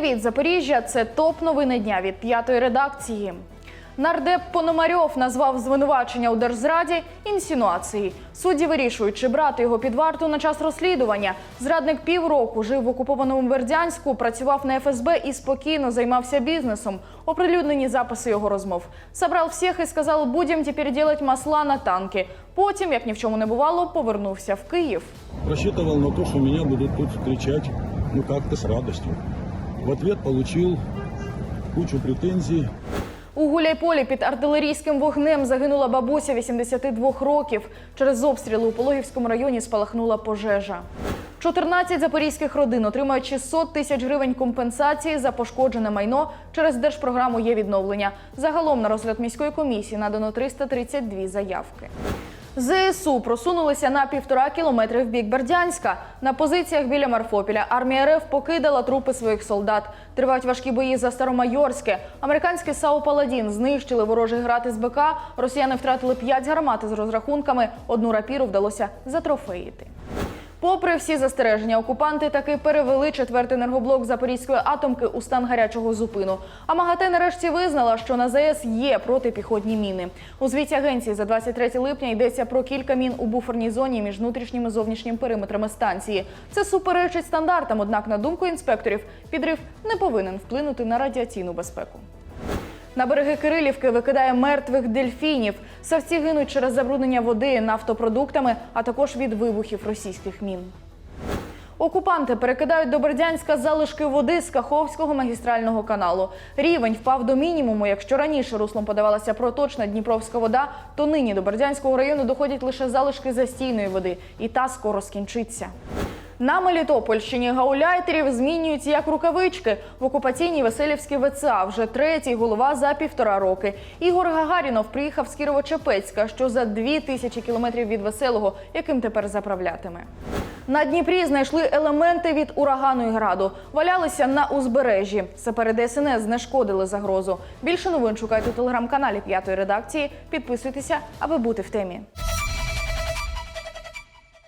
Привіт, Запоріжжя! Це топ новини дня від п'ятої редакції. Нардеп Пономарьов назвав звинувачення у держзраді інсинуації. Судді вирішують, чи брати його під варту на час розслідування. Зрадник півроку жив в окупованому Бердянську, працював на ФСБ і спокійно займався бізнесом. Оприлюднені записи його розмов. Собрав всіх і сказав, будем тепер делать масла на танки. Потім, як ні в чому не бувало, повернувся в Київ. Рассчитывал на то, что меня будут тут кричать, ну как-то с радостью. В ответ получил кучу претензий. У Гуляйполі під артилерійським вогнем загинула бабуся 82 років. Через обстріли у Пологівському районі спалахнула пожежа. 14 запорізьких родин отримають 600 тисяч гривень компенсації за пошкоджене майно через держпрограму є відновлення. Загалом на розгляд міської комісії надано 332 заявки. ЗСУ просунулися на півтора кілометри в бік Бердянська. На позиціях біля Марфопіля армія РФ покидала трупи своїх солдат. Тривають важкі бої за Старомайорське. Американське САУ Паладін знищили ворожий град із БК. Росіяни втратили 5 гармат з розрахунками. Одну рапіру вдалося затрофеїти. Попри всі застереження, окупанти таки перевели четвертий енергоблок Запорізької атомки у стан гарячого зупину. А МАГАТЕ нарешті визнала, що на ЗАЕС є протипіхотні міни. У звіті агенції за 23 липня йдеться про кілька мін у буферній зоні між внутрішнім і зовнішнім периметрами станції. Це суперечить стандартам. Однак, на думку інспекторів, підрив не повинен вплинути на радіаційну безпеку. На береги Кирилівки викидає мертвих дельфінів. Савці гинуть через забруднення води нафтопродуктами, а також від вибухів російських мін. Окупанти перекидають до Бердянська залишки води з Каховського магістрального каналу. Рівень впав до мінімуму. Якщо раніше руслом подавалася проточна Дніпровська вода, то нині до Бердянського району доходять лише залишки застійної води, і та скоро скінчиться. На Мелітопольщині гауляйтерів змінюють як рукавички. В окупаційній Веселівській ВЦА вже третій голова за півтора роки. Ігор Гагарінов приїхав з Кірово-Чепецька, що за дві тисячі кілометрів від веселого, яким тепер заправлятиме. На Дніпрі знайшли елементи від урагану і граду. Валялися на узбережжі. Сапери ДСНС знешкодили загрозу. Більше новин шукайте у телеграм-каналі п'ятої редакції. Підписуйтеся, аби бути в темі.